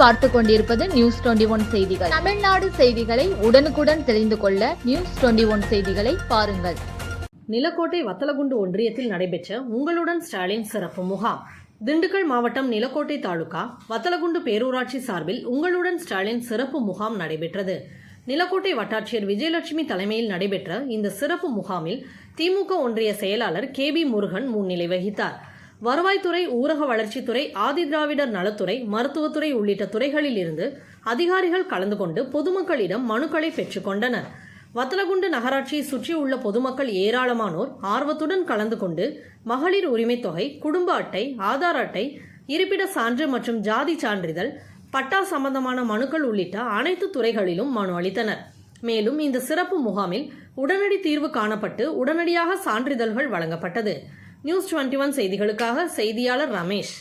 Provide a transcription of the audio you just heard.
பார்த்து கொண்டிருப்பது news twenty one செய்திகள். தமிழ்நாடு செய்திகளை உடனுக்குடன் தெரிந்து கொள்ள நியூஸ் டுவெண்டி ஒன் செய்திகளை பாருங்கள். நிலக்கோட்டை வத்தலகுண்டு ஒன்றியத்தில் நடைபெற்ற உங்களுடன் ஸ்டாலின் சிறப்பு முகாம். திண்டுக்கல் மாவட்டம் நிலக்கோட்டை தாலுகா வத்தலகுண்டு பேரூராட்சி சார்பில் உங்களுடன் ஸ்டாலின் சிறப்பு முகாம் நடைபெற்றது. நிலக்கோட்டை வட்டாட்சியர் விஜயலட்சுமி தலைமையில் நடைபெற்ற இந்த சிறப்பு முகாமில் திமுக ஒன்றிய செயலாளர் கே பி முருகன் முன்னிலை வகித்தார். வருவாய்த்துறை ஊரக வளர்ச்சித்துறை ஆதிதிராவிடர் நலத்துறை மருத்துவத்துறை உள்ளிட்ட துறைகளில் இருந்து அதிகாரிகள் கலந்து கொண்டு பொதுமக்களிடம் மனுக்களை பெற்றுக்கொண்டனர் வத்தலகுண்டு நகராட்சியை சுற்றியுள்ள பொதுமக்கள் ஏராளமானோர் ஆர்வத்துடன் கலந்து கொண்டு மகளிர் உரிமைத் தொகை குடும்ப அட்டை ஆதார் அட்டை இருப்பிட சான்று மற்றும் ஜாதி சான்றிதழ் பட்டா சம்பந்தமான மனுக்கள் உள்ளிட்ட அனைத்து துறைகளிலும் மனு அளித்தனர். மேலும் இந்த சிறப்பு முகாமில் உடனடி தீர்வு காணப்பட்டு உடனடியாக சான்றிதழ்கள் வழங்கப்பட்டது. நியூஸ் டுவெண்ட்டி ஒன் செய்திகளுக்காக செய்தியாளர் ரமேஷ்.